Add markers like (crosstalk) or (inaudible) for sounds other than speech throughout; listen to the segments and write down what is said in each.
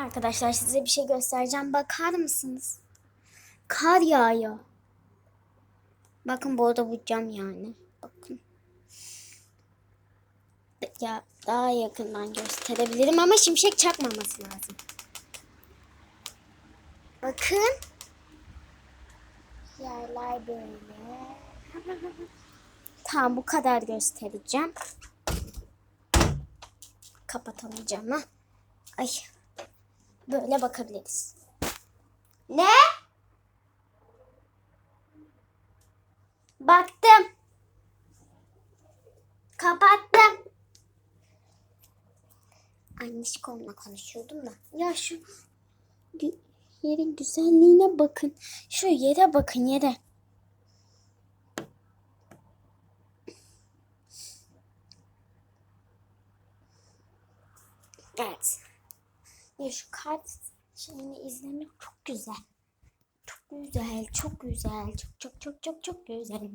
Arkadaşlar size bir şey göstereceğim. Bakar mısınız? Kar yağıyor. Bakın bu arada bu cam yani. Bakın. Ya daha yakından gösterebilirim ama şimşek çakmaması lazım. Bakın. Yerler böyle. (laughs) Tamam bu kadar göstereceğim. Kapatalım camı. Ay. Böyle bakabiliriz. Ne? Baktım. Kapattım. Anneşkomla konuşuyordum da. Ya şu yerin güzelliğine bakın. Şu yere bakın yere. Evet. Ya şu kart şeyini izlemek çok güzel. Çok güzel, çok güzel, çok çok çok çok çok güzel.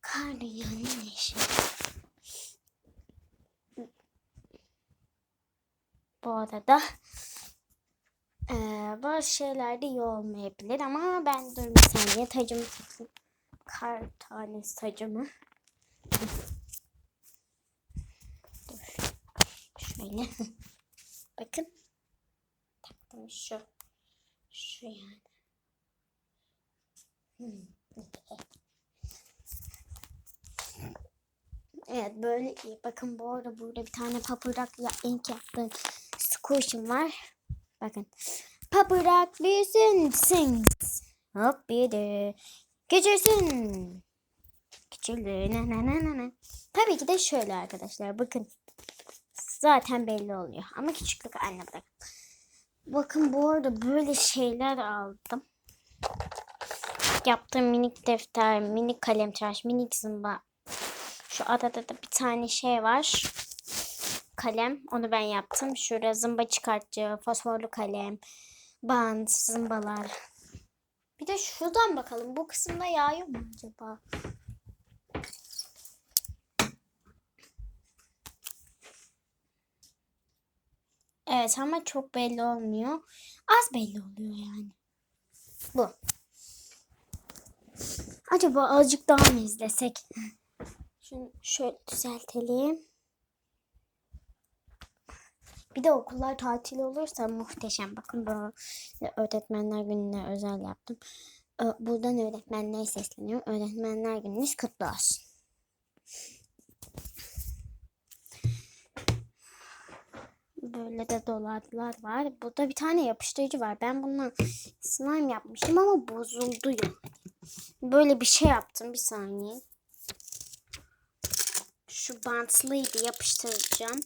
Kar dünyanın yeşil. Bu arada eee bazı şeyler de iyi olmayabilir ama ben dur bir saniye tacımı takayım. Kar tanesi tacımı. Dur. Şöyle. Şu. Şu yani. Hmm. Evet böyle iyi. Bakın bu arada burada bir tane papırak ya, ink yaptığım squish'im var. Bakın. Papırak büyüsün sings. Hop de küçülsün. Küçüldü. Na na na na. Tabii ki de şöyle arkadaşlar. Bakın. Zaten belli oluyor. Ama küçüklük anne bırak. Bakın bu arada böyle şeyler aldım. Yaptığım minik defter, minik kalem tıraş, minik zımba. Şu adada da bir tane şey var. Kalem. Onu ben yaptım. Şurada zımba çıkartıcı, fosforlu kalem, bant, zımbalar. Bir de şuradan bakalım. Bu kısımda yağıyor mu acaba? Evet ama çok belli olmuyor. Az belli oluyor yani. Bu. Acaba azıcık daha mı izlesek? Şunu şöyle düzeltelim. Bir de okullar tatil olursa muhteşem. Bakın böyle öğretmenler gününe özel yaptım. Ö- Buradan öğretmenlere sesleniyorum. Öğretmenler gününüz kutlu olsun. Böyle de dolarlar var. Burada bir tane yapıştırıcı var. Ben bundan slime yapmıştım ama bozuldu ya. Böyle bir şey yaptım. Bir saniye. Şu bantlıydı yapıştıracağım.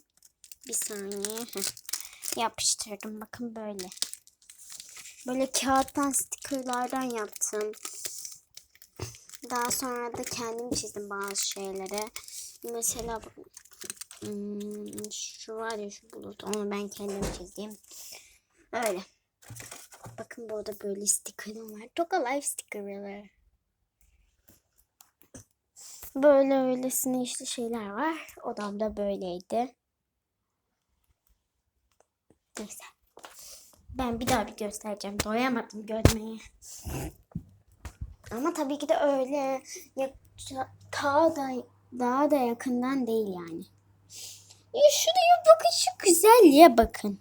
Bir saniye. Heh. Yapıştırdım. Bakın böyle. Böyle kağıttan stikerlerden yaptım. Daha sonra da kendim çizdim bazı şeyleri. Mesela hmm, şu var ya şu bulut onu ben kendim çizdim. Öyle. Bakın burada böyle sticker'ım var. Toka Life sticker'ları. Böyle öylesine işte şeyler var. Odamda böyleydi. Neyse. Ben bir daha bir göstereceğim. Doyamadım görmeye. Ama tabii ki de öyle ya, daha da daha da yakından değil yani. Ya şuraya bakın şu güzelliğe bakın.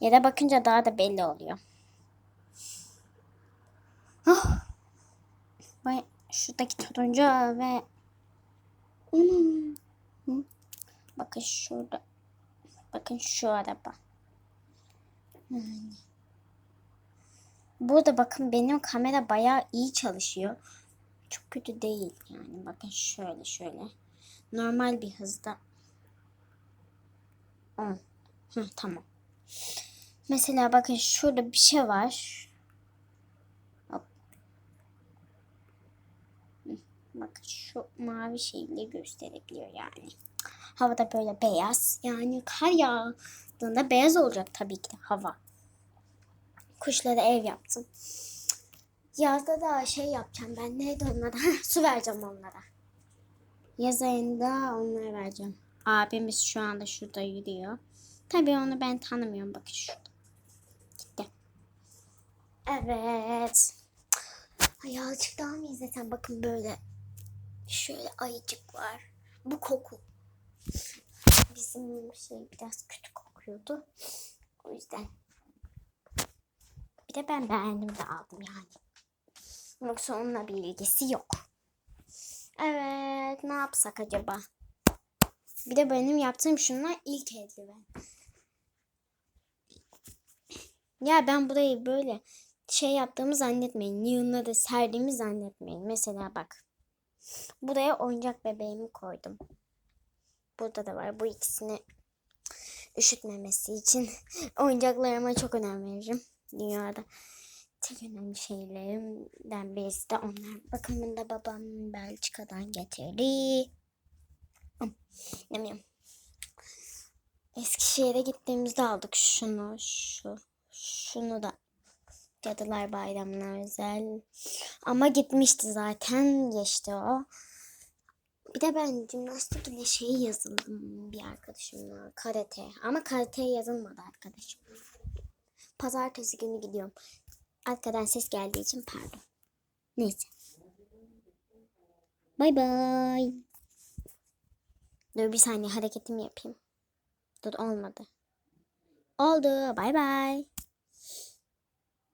Yere bakınca daha da belli oluyor. Oh. Vay, şuradaki turuncu ve Hmm. Bakın şurada. Bakın şu araba. Yani. Burada bakın benim kamera bayağı iyi çalışıyor. Çok kötü değil yani. Bakın şöyle şöyle. Normal bir hızda. 10. Hı, tamam. Mesela bakın şurada bir şey var. Hop. Bakın şu mavi şeyle gösterebiliyor yani. Havada böyle beyaz. Yani kar yağdığında beyaz olacak tabii ki hava. Kuşlara ev yaptım. Yazda da şey yapacağım ben. Neydi onlara? (laughs) Su vereceğim onlara. Yaz ayında onlara vereceğim. Abimiz şu anda şurada yürüyor. Tabii onu ben tanımıyorum. Bakın şurada. Gitti. Evet. Ay azıcık daha mı izlesem? Bakın böyle. Şöyle ayıcık var. Bu koku. Bizim şey biraz kötü kokuyordu. O yüzden. Bir de ben beğendim de aldım yani. Yoksa onunla bir ilgisi yok. Evet ne yapsak acaba? Bir de benim yaptığım şunlar ilk eldiven. Ya ben burayı böyle şey yaptığımı zannetmeyin. Da serdiğimi zannetmeyin. Mesela bak. Buraya oyuncak bebeğimi koydum. Burada da var. Bu ikisini üşütmemesi için (laughs) oyuncaklarıma çok önem veririm. Dünyada tek önemli şeylerimden birisi de onlar. Bakın bunu da babam Belçika'dan getirdi. Hım, Yemiyorum. Eskişehir'e gittiğimizde aldık şunu, şu, şunu da. Cadılar Bayramı'na özel. Ama gitmişti zaten, geçti o. Bir de ben jimnastik ile şeyi yazıldım bir arkadaşımla. Karate. Ama karateye yazılmadı arkadaşım. Pazartesi günü gidiyorum. Arkadan ses geldiği için pardon. Neyse. Bay bay. Dur bir saniye hareketimi yapayım. Dur olmadı. Oldu. Bay bay.